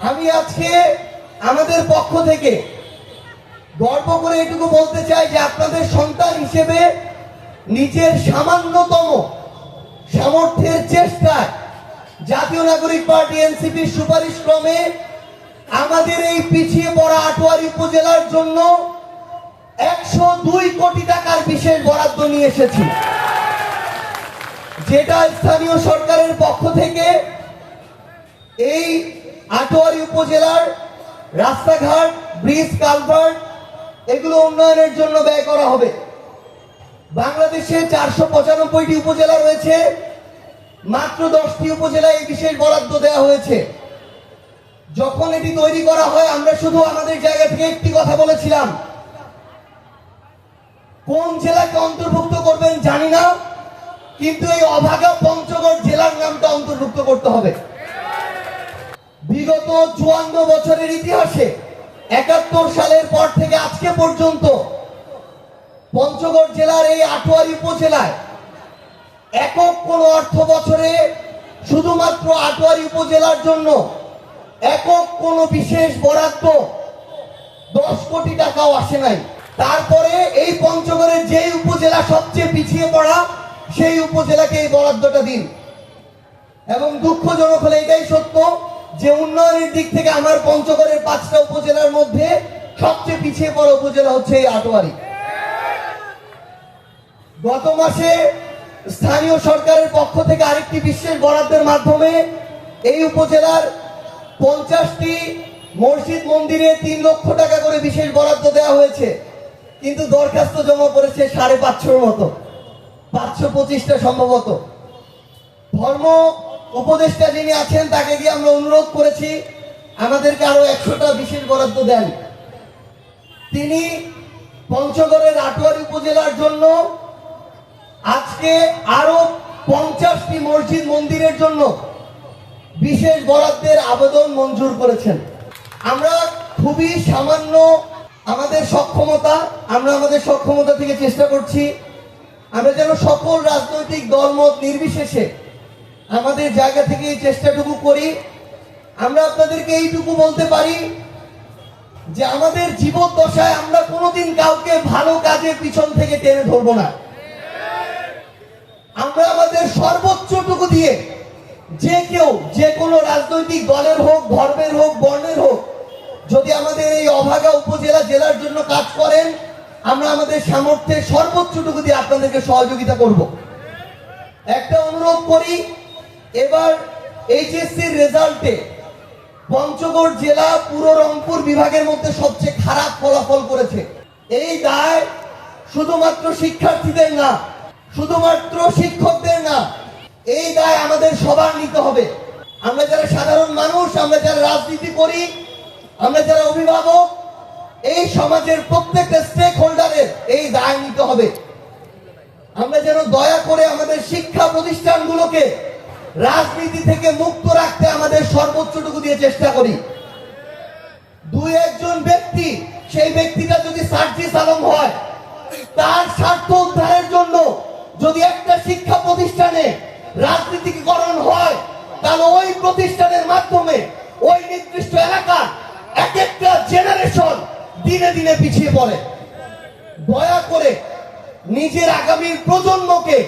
আমি আজকে আমাদের পক্ষ থেকে গর্ব করে এটুকু বলতে চাই যে আপনাদের সন্তান হিসেবে নিজের সামান্যতম সামর্থ্যের চেষ্টায় জাতীয় নাগরিক পার্টি এনসিপির সুপারিশ ক্রমে আমাদের এই পিছিয়ে পড়া আটোয়ারি উপজেলার জন্য একশো দুই কোটি টাকার বিশেষ বরাদ্দ নিয়ে এসেছি। যেটা স্থানীয় সরকারের পক্ষ থেকে এই আটোয়ারি উপজেলার রাস্তাঘাট, ব্রিজ, কালভার্ট, এগুলো উন্নয়নের জন্য ব্যয় করা হবে। বাংলাদেশে চারশো পঁচানব্বইটি উপজেলা রয়েছে, মাত্র দশটি উপজেলায় এই বিশেষ বরাদ্দ দেওয়া হয়েছে। যখন এটি তৈরি করা হয়, আমরা শুধু আমাদের জায়গা থেকে একটি কথা বলেছিলাম। কোন জেলাকে অন্তর্ভুক্ত করবেন জানি না, কিন্তু এই অভাগা পঞ্চগড় জেলার নামটা অন্তর্ভুক্ত করতে হবে। বিগত চুয়ান্ন বছরের ইতিহাসে একাত্তর সালের পর থেকে আজকে পর্যন্ত পঞ্চগড় জেলার এই আটোয়ারি উপজেলায় একক কোন অর্থ বছরে শুধুমাত্র আটোয়ারি উপজেলার জন্য একক কোন বিশেষ বরাদ্দ দশ কোটি টাকাও আসে নাই। তারপরে এই পঞ্চগড়ের যেই উপজেলা সবচেয়ে পিছিয়ে পড়া, সেই উপজেলাকে এই বরাদ্দটা দিন। এবং দুঃখজনক হলে এটাই সত্য যে উন্নয়নের দিক থেকে আমার পঞ্চগড়ের পাঁচটা উপজেলার মধ্যে সবচেয়ে পিছিয়ে পড়া উপজেলা হচ্ছে এই আটোয়ারি। গত মাসে স্থানীয় সরকারের পক্ষ থেকে আরেকটি বিশেষ বরাদ্দের মাধ্যমে এই উপজেলার পঞ্চাশটি মসজিদ মন্দিরে তিন লক্ষ টাকা করে বিশেষ বরাদ্দ দেওয়া হয়েছে। কিন্তু দরখাস্ত জমা করেছে সাড়ে পাঁচশোর মতো, পাঁচশো পঁচিশটা সম্ভবত। ধর্ম উপদেষ্টা যিনি আছেন, তাকে দিয়ে আমরা অনুরোধ করেছি, আমাদেরকে আরও একশোটা বিশেষ বরাদ্দ দেন। তিনি পঞ্চগড়ের আটোয়ারি উপজেলার জন্য আজকে আরও পঞ্চাশটি মসজিদ মন্দিরের জন্য বিশেষ বরাদ্দের আবেদন মঞ্জুর করেছেন। আমরা খুবই সামান্য আমাদের সক্ষমতা, আমরা আমাদের সক্ষমতা থেকে চেষ্টা করছি, আমরা যেন সকল রাজনৈতিক দলমত নির্বিশেষে আমাদের জায়গা থেকে এই চেষ্টাটুকু করি। আমরা আপনাদেরকে এইটুকু বলতে পারি যে আমাদের জীবন দশায় আমরা কোনোদিন কাউকে ভালো কাজের পিছন থেকে টেনে ধরবো না। আমরা আমাদের সর্বোচ্চটুকু দিয়ে যে কেউ, যে কোনো রাজনৈতিক দলের হোক, ধর্মের হোক, বর্ণের হোক, যদি আমাদের এই অভাগা উপজেলা জেলার জন্য কাজ করেন, আমরা আমাদের সামর্থ্যের সর্বোচ্চটুকু দিয়ে আপনাদেরকে সহযোগিতা করব। একটা অনুরোধ করি এবার এইচএসসির রেজাল্টে পঞ্চগড় জেলা পুরো রংপুর বিভাগের মধ্যে সবচেয়ে খারাপ ফলাফল করেছে। এই দায় শুধুমাত্র শিক্ষার্থীদের না, শুধুমাত্র শিক্ষকদের না, এই দায় আমাদের সবার নিতে হবে। আমরা যারা সাধারণ মানুষ, আমরা যারা রাজনীতি করি, আমরা যারা অভিভাবক, এই সমাজের প্রত্যেকটা স্টেক হোল্ডারের এই দায় নিতে হবে। আমরা যেন দয়া করে আমাদের শিক্ষা প্রতিষ্ঠানগুলোকে রাজনীতি থেকে মুক্ত রাখতে আমাদের সর্বোচ্চটুকু দিয়ে চেষ্টা করি। দুই একজন ব্যক্তি, সেই ব্যক্তিটা যদি সার্জিস আলম হয়, তার স্বার্থ উদ্ধারের জন্য যদি একটা শিক্ষা প্রতিষ্ঠানে রাজনীতিকরণ হয়, তাহলে ওই প্রতিষ্ঠানের মাধ্যমে ওই নির্দিষ্ট এলাকার এক একটা জেনারেশন দিনে দিনে পিছিয়ে পড়ে। দয়া করে নিজের আগামীর প্রজন্মকে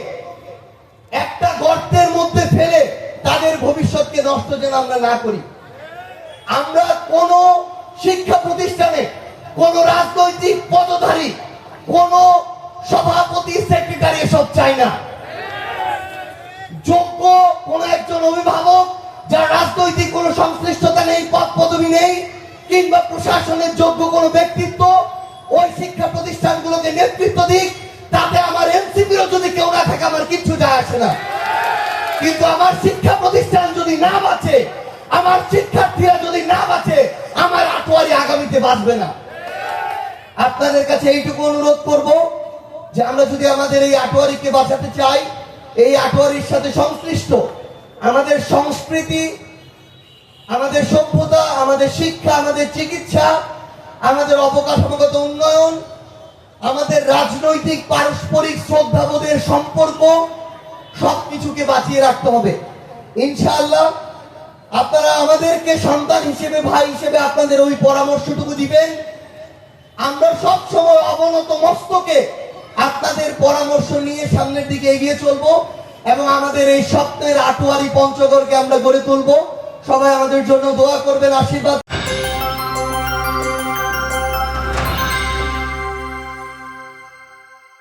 একটা গর্তের মধ্যে ফেলে তাদের ভবিষ্যৎকে নষ্ট যেন আমরা না করি। আমরা কোন শিক্ষা প্রতিষ্ঠানে, কোন রাজনৈতিক পদধারী, কোন সভাপতি, সেক্রেটারি এসব চাই না। যোগ্য কোন একজন অভিভাবক যার রাজনৈতিক কোন সংশ্লিষ্টতা নেই, পদ পদবি নেই, কিংবা প্রশাসনের যোগ্য কোন ব্যক্তিত্ব, ওই শিক্ষা প্রতিষ্ঠানগুলোকে নেতৃত্ব দিক, তাতে না থাকে আমার কিচ্ছু যায় আসে না। কিন্তু আমার শিক্ষা প্রতিষ্ঠান যদি না বাঁচে, আমার শিক্ষার্থীরা যদি না বাঁচে, আমার আটোয়ারি আগামীতে বাঁচবে না। আপনাদের কাছে এইটুকু অনুরোধ করব যে আমরা যদি আমাদের এই আটোয়ারিকে বাঁচাতে চাই, এই আটোয়ারির সাথে সংশ্লিষ্ট আমাদের সংস্কৃতি, আমাদের সভ্যতা, আমাদের শিক্ষা, আমাদের চিকিৎসা, আমাদের অবকাঠামোগত উন্নয়ন আমাদের রাজনৈতিক, পারস্পরিক শ্রদ্ধাবোধের সম্পর্ক সবকিছুকে বাঁচিয়ে রাখতে হবে। ইনশাআল্লাহ আপনারা আমাদেরকে সন্তান হিসেবে, ভাই হিসেবে আপনাদের ওই পরামর্শটুকু দিবেন। আমরা সব সময় অবনত মস্তকে আপনাদের পরামর্শ নিয়ে সামনের দিকে এগিয়ে চলবো এবং আমাদের এই স্বপ্নের আটোয়ারি পঞ্চগড়কে আমরা গড়ে তুলবো। সবাই আমাদের জন্য দোয়া করবেন, আশীর্বাদ।